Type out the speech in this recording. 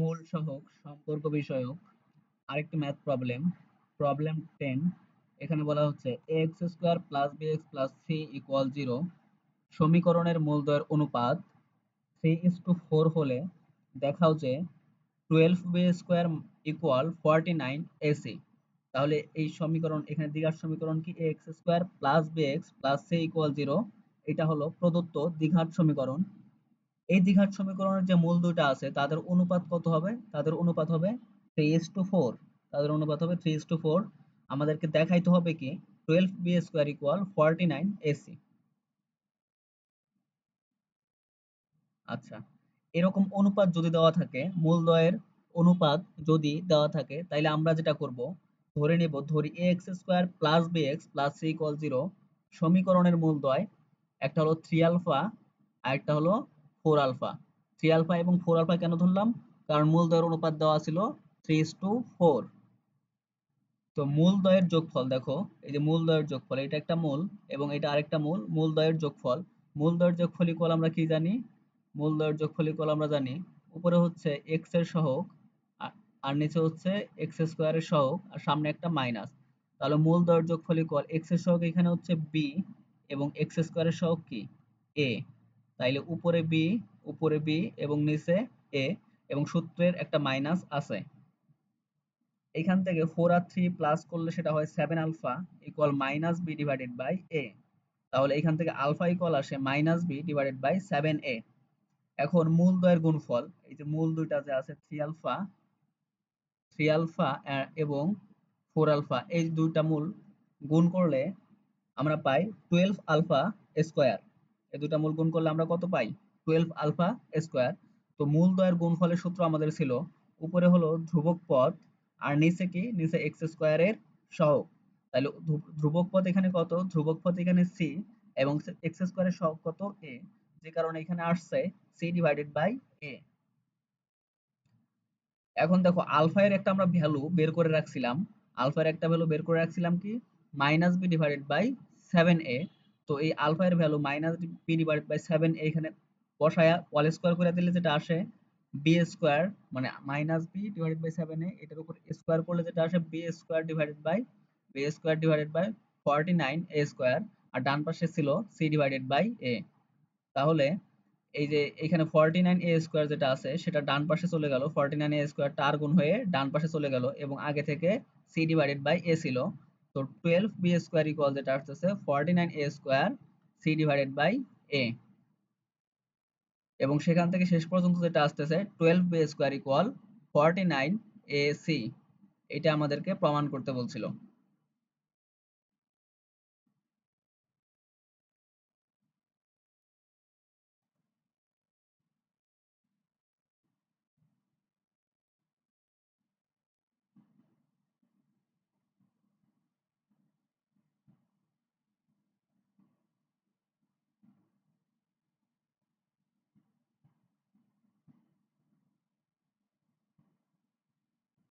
মূল সহগ সম্পর্ক বিষয়ক আরেকটি ম্যাথ প্রবলেম প্রবলেম টেন এখানে বলা হচ্ছে X square plus X plus C equal zero সমীকরণের মূলদ্বয়ের অনুপাত থ্রি ইস টু ফোর হলে দেখাও যে twelve B square equal forty nine AC তাহলে এই সমীকরণ, এখানে দ্বিঘাত সমীকরণ কি? X square plus B X plus C equal zero এটা হলো প্রদত্ত দ্বিঘাত সমীকরণ। এই দ্বিঘাত সমীকরণের যে মূল দুটো আছে, তাদের অনুপাত কত হবে? তাদের অনুপাত হবে থ্রি ইস টু ফোর তাদের অনুপাত হবে থ্রি ইস টু ফোর আমাদেরকে দেখাইতে হবে কি? Twelve B square equal forty nine AC আচ্ছা এরকম অনুপাত যদি দেওয়া থাকে মূলদ্বয়ের অনুপাত যদি দেওয়া থাকে, তাইলে আমরা যেটা করব, ধরে নেব, ধরি A X square plus B X plus C equal zero সমীকরণের মূলদ্বয় একটা হলো থ্রি আলফা আর একটা হলো ফোর আলফা। থ্রি আলফা এবং ফোর আলফা কেন ধরলাম? কারণ মূলদ্বয়ের অনুপাত দেওয়া ছিল থ্রি টু ফোর। তো মূলদ্বয়ের যোগফল দেখো, এই যে মূলদ্বয়ের যোগফল, এটা একটা মূল এবং এটা আরেকটা মূল মূলদ্বয়ের যোগফল। মূলদ্বয়ের যোগফল ইকুয়াল আমরা কি জানি? মূলদ্বয়ের যোগফল ইকুয়াল আমরা জানি উপরে হচ্ছে এক্সের সহগ, আর নিচে হচ্ছে এক্স স্কোয়ারের সহগ, আর সামনে একটা মাইনাস তাহলে মূলদ্বয়ের যোগফল ইকুয়াল এক্সের সহগ এখানে হচ্ছে বি এবং এক্স স্কোয়ারের সহগ কি? এ তাইলে উপরে বি উপরে বি এবং নিচে এ এবং সূত্রের একটা মাইনাস আছে। এখান থেকে ফোর আর থ্রি প্লাস করলে সেটা হয় seven alpha equal minus B divided by A তাহলে এখান থেকে আলফা ইকুয়াল আসে minus B divided by seven A এখন মূল দ্বয়ের গুণফল, এই যে মূল দুইটা যে আছে থ্রি আলফা থ্রি আলফা এবং ফোর আলফা এই দুইটা মূল গুণ করলে আমরা পাই টুয়েলভ আলফা স্কোয়ার এই দুটা মূল গুণ করলে আমরা কত পাই? টুয়েলভ আলফা স্কোয়ার তো মূল দ্বয়ের গুণফলের সূত্র আমাদের ছিল, উপরে হলো ধ্রুবক পদ আর নিচে কি? নিচে এক্স স্কোয়ারের সহগ। তাহলে ধ্রুবক পদ এখানে কত? ধ্রুবক পদ এখানে সি এবং এক্স স্কোয়ারের সহগ কত? এ যে কারণে এখানে আসছে সি ডিভাইডেড বাই এ এখন দেখো আলফা এর একটা আমরা ভ্যালু বের করে রাখছিলাম। আলফা এর একটা ভ্যালু বের করে রাখছিলাম কি? Minus B divided by seven A তো এই আলফা এর value minus B divided by seven এখানে বসায়া ওয়াল স্কোয়ার করে দিলে যেটা আসে বি স্কোয়ার মানে minus B divided by seven এটার উপর স্কোয়ার করলে যেটা আসে B square divided by B square divided by forty nine A square আর ডান পাশে ছিল সি ডিভাইডেড বাই এ তাহলে এই যে এখানে ফর্টি নাইন এ স্কোয়ার যেটা আছে, সেটা ডান পাশে চলে গেল ফর্টি নাইন এ স্কোয়ার টার গুণ হয়ে ডান পাশে চলে গেল, এবং আগে থেকে সি ডিভাইডেড বাই এ ছিল। তো টুয়েলভ বি স্কোয়ার এটা আসতেছে forty nine A square C divided by A এবং সেখান থেকে শেষ পর্যন্ত যেটা আসতেছে twelve B equal equal forty nine A C এটা আমাদেরকে প্রমাণ করতে বলছিল।